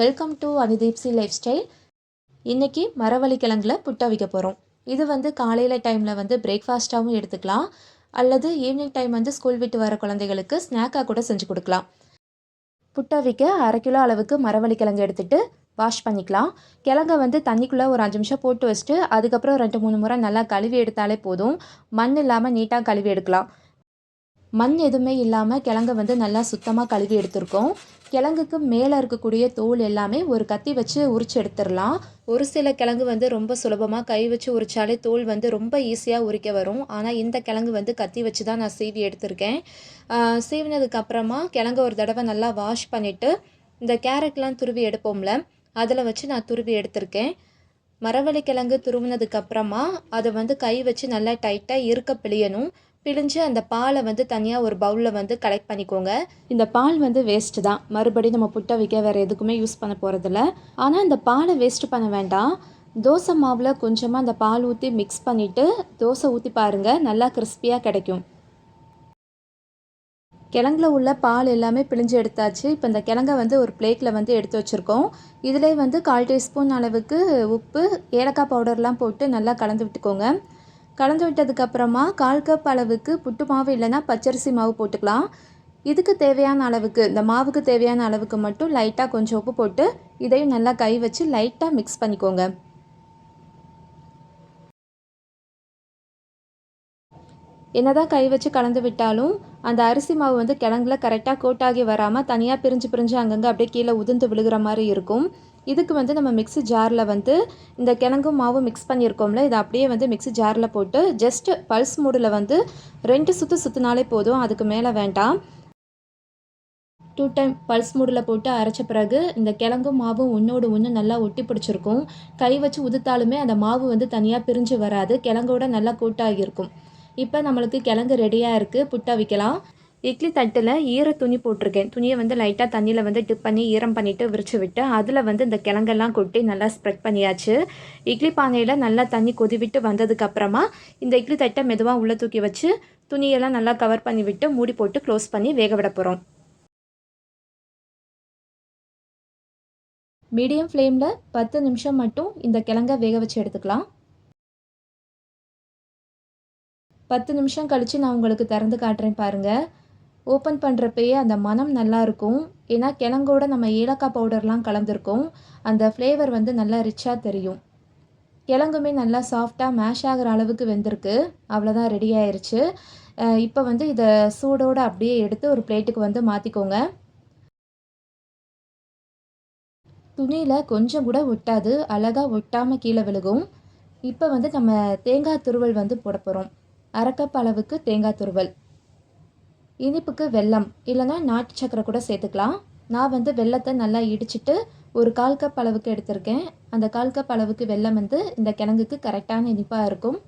Welcome to அனிதீப்சி life style. இன்றைக்கி மரவள்ளிக்கிழங்கில் புட்டவிக்க புட்டா வைக்க போகிறோம் இது வந்து காலையில் டைமில் வந்து பிரேக்ஃபாஸ்ட்டாகவும் எடுத்துக்கலாம். அல்லது ஈவினிங் டைம் வந்து ஸ்கூல் விட்டு வர குழந்தைகளுக்கு ஸ்நாக்காக கூட செஞ்சு கொடுக்கலாம். புட்டா வைக்க அரை கிலோ அளவுக்கு மரவள்ளிக்கிழங்கு எடுத்துகிட்டு வாஷ் பண்ணிக்கலாம். கிழங்க வந்து தண்ணிக்குள்ளே ஒரு அஞ்சு நிமிஷம் போட்டு வச்சுட்டு அதுக்கப்புறம் ரெண்டு மூணு முறை நல்லா கழுவி எடுத்தாலே போதும். மண் இல்லாமல் நீட்டாக கழுவி எடுக்கலாம். மண் எதுவுமே இல்லாமல் கிழங்க வந்து நல்லா சுத்தமாக கழுவி எடுத்திருக்கோம். கிழங்குக்கு மேலே இருக்கக்கூடிய தோல் எல்லாமே ஒரு கத்தி வச்சு உரிச்சு எடுத்துடலாம். ஒரு சில கிழங்கு வந்து ரொம்ப சுலபமாக கை வச்சு உரிச்சாலே தோல் வந்து ரொம்ப ஈஸியாக உரிக்க வரும். ஆனால் இந்த கிழங்கு வந்து கத்தி வச்சு தான் நான் சீவி எடுத்திருக்கேன். சீவினதுக்கப்புறமா கிழங்கு ஒரு தடவை நல்லா வாஷ் பண்ணிவிட்டு இந்த கேரட்லாம் துருவி எடுப்போம்ல அதில் வச்சு நான் துருவி எடுத்திருக்கேன். மரவள்ளி கிழங்கு துருவினதுக்கப்புறமா அதை வந்து கை வச்சு நல்லா டைட்டாக இருக்க பிழியணும். பிழிஞ்சு அந்த பாலை வந்து தனியாக ஒரு பவுலில் வந்து கலெக்ட் பண்ணிக்கோங்க. இந்த பால் வந்து வேஸ்ட்டு தான். மறுபடியும் நம்ம புட்டை வைக்க வேறு எதுக்குமே யூஸ் பண்ண போகிறதில்ல ஆனால் இந்த பாலை வேஸ்ட்டு பண்ண வேண்டாம். தோசை மாவில் கொஞ்சமாக அந்த பால் ஊற்றி மிக்ஸ் பண்ணிவிட்டு தோசை ஊற்றி பாருங்கள் நல்லா கிறிஸ்பியாக கிடைக்கும். கிழங்குல உள்ள பால் எல்லாமே பிழிஞ்சு எடுத்தாச்சு. இப்போ இந்த கிழங்கை வந்து ஒரு பிளேட்டில் வந்து எடுத்து வச்சுருக்கோம். இதிலே வந்து கால் டீஸ்பூன் அளவுக்கு உப்பு ஏலக்காய் பவுடர்லாம் போட்டு நல்லா கலந்து விட்டுக்கோங்க. கலந்து விட்டதுக்கப்புறமா கால் கப் அளவுக்கு புட்டு மாவு இல்லைன்னா பச்சரிசி மாவு போட்டுக்கலாம். இதுக்கு தேவையான அளவுக்கு இந்த மாவுக்கு தேவையான அளவுக்கு மட்டும் லைட்டாக கொஞ்சம் உப்பு போட்டு இதையும் நல்லா கை வச்சு லைட்டாக மிக்ஸ் பண்ணிக்கோங்க. என்னதான் கை வச்சு கலந்து விட்டாலும் அந்த அரிசி மாவு வந்து கிழங்குல கரெக்டாக கோட்டாகி வராமல் தனியாக பிரிஞ்சு பிரிஞ்சு அங்கங்கே அப்படியே கீழே உதிர்ந்து விழுகிற மாதிரி இருக்கும். இதுக்கு வந்து நம்ம மிக்ஸி ஜாரில் வந்து இந்த கிழங்கும் மாவும் மிக்ஸ் பண்ணியிருக்கோம்ல இதை அப்படியே வந்து மிக்ஸி ஜாரில் போட்டு ஜஸ்ட் பல்ஸ் மூடில் வந்து ரெண்டு சுற்று சுற்றினாலே போதும் அதுக்கு மேலே வேண்டாம். டூ டைம் பல்ஸ் மூடில் போட்டு அரைச்ச பிறகு இந்த கிழங்கும் மாவும் ஒன்றோடு ஒன்று நல்லா ஒட்டி பிடிச்சிருக்கும். கை வச்சு உதுத்தாலுமே அந்த மாவு வந்து தனியாக பிரிஞ்சு வராது கிழங்கோட நல்லா கூட்டாகியிருக்கும் இப்போ நம்மளுக்கு கிழங்கு ரெடியாக இருக்குது புட்டா வைக்கலாம். இட்லி தட்டில் ஈர துணி போட்டிருக்கேன். துணியை வந்து லைட்டாக தண்ணியில் வந்து டிப் பண்ணி ஈரம் பண்ணிவிட்டு விரிச்சு விட்டு அதில் வந்து இந்த கிழங்கெல்லாம் கொட்டி நல்லா ஸ்ப்ரெட் பண்ணியாச்சு. இட்லி பானையில் நல்லா தண்ணி கொதிவிட்டு வந்ததுக்கப்புறமா இந்த இட்லி தட்டை மெதுவாக உள்ளே தூக்கி வச்சு துணியெல்லாம் நல்லா கவர் பண்ணி விட்டு மூடி போட்டு க்ளோஸ் பண்ணி வேக விட போகிறோம் மீடியம் ஃப்ளேமில் பத்து நிமிஷம் மட்டும் இந்த கிழங்க வேக வச்சு எடுத்துக்கலாம். பத்து நிமிஷம் கழித்து நான் உங்களுக்கு திறந்து காட்டுறேன் பாருங்கள் ஓப்பன் பண்ணுறப்பயே அந்த மனம் நல்லாயிருக்கும். ஏன்னா கிழங்கோட நம்ம ஏலக்காய் பவுடர்லாம் கலந்துருக்கோம். அந்த ஃப்ளேவர் வந்து நல்லா ரிச்சாக தெரியும். கிழங்குமே நல்லா சாஃப்டாக மேஷ் ஆகிற அளவுக்கு வெந்திருக்கு. அவ்வளோதான் ரெடி ஆயிடுச்சு இப்போ வந்து இதை சூடோடு அப்படியே எடுத்து ஒரு பிளேட்டுக்கு வந்து மாற்றிக்கோங்க துணியில் கொஞ்சம் கூட ஒட்டாது. அழகாக ஒட்டாமல் கீழே விழுகும். இப்போ வந்து நம்ம தேங்காய் துருவல் வந்து போட போகிறோம் அரைக்கப் அளவுக்கு தேங்காய் துருவல். இனிப்புக்கு வெல்லம் இல்லைனா நாட்டு சக்கரை கூட சேர்த்துக்கலாம். நான் வந்து வெள்ளத்தை நல்லா இடிச்சிட்டு ஒரு கால் கப் அளவுக்கு எடுத்திருக்கேன். அந்த கால் கப் அளவுக்கு வெல்லம் வந்து இந்த கிழங்குக்கு கரெக்டான இனிப்பாக இருக்கும்.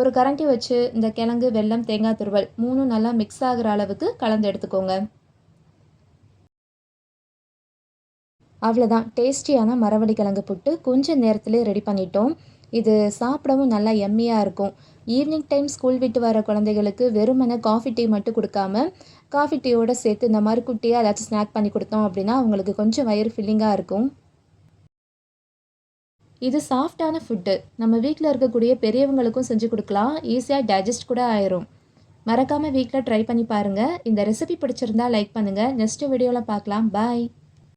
ஒரு கரண்டி வச்சு இந்த கிழங்கு வெல்லம் தேங்காய் துருவல் மூணும் நல்லா மிக்ஸ் ஆகிற அளவுக்கு கலந்து எடுத்துக்கோங்க. அவ்வளோதான் டேஸ்டியான மரவள்ளி கிழங்கு புட்டு கொஞ்சம் நேரத்துலேயே ரெடி பண்ணிட்டோம். இது சாப்பிடவும் நல்லா எம்மியாக இருக்கும். ஈவினிங் டைம் ஸ்கூல் விட்டு வர குழந்தைகளுக்கு வெறுமனை காஃபி டீ மட்டும் கொடுக்காம காஃபி டீயோடு சேர்த்து இந்த மாதிரி குட்டியாக ஏதாச்சும் ஸ்நாக் பண்ணி கொடுத்தோம் அப்படின்னா அவங்களுக்கு கொஞ்சம் வயிறு ஃபில்லிங்காக இருக்கும். இது சாஃப்டான ஃபுட்டு நம்ம வீட்டில் இருக்கக்கூடிய பெரியவங்களுக்கும் செஞ்சு கொடுக்கலாம். ஈஸியாக டைஜஸ்ட் கூட ஆயிரும். மறக்காமல் வீட்டில் ட்ரை பண்ணி பாருங்கள் இந்த ரெசிபி பிடிச்சிருந்தா லைக் பண்ணுங்கள் நெக்ஸ்ட் வீடியோவில் பார்க்கலாம். பாய்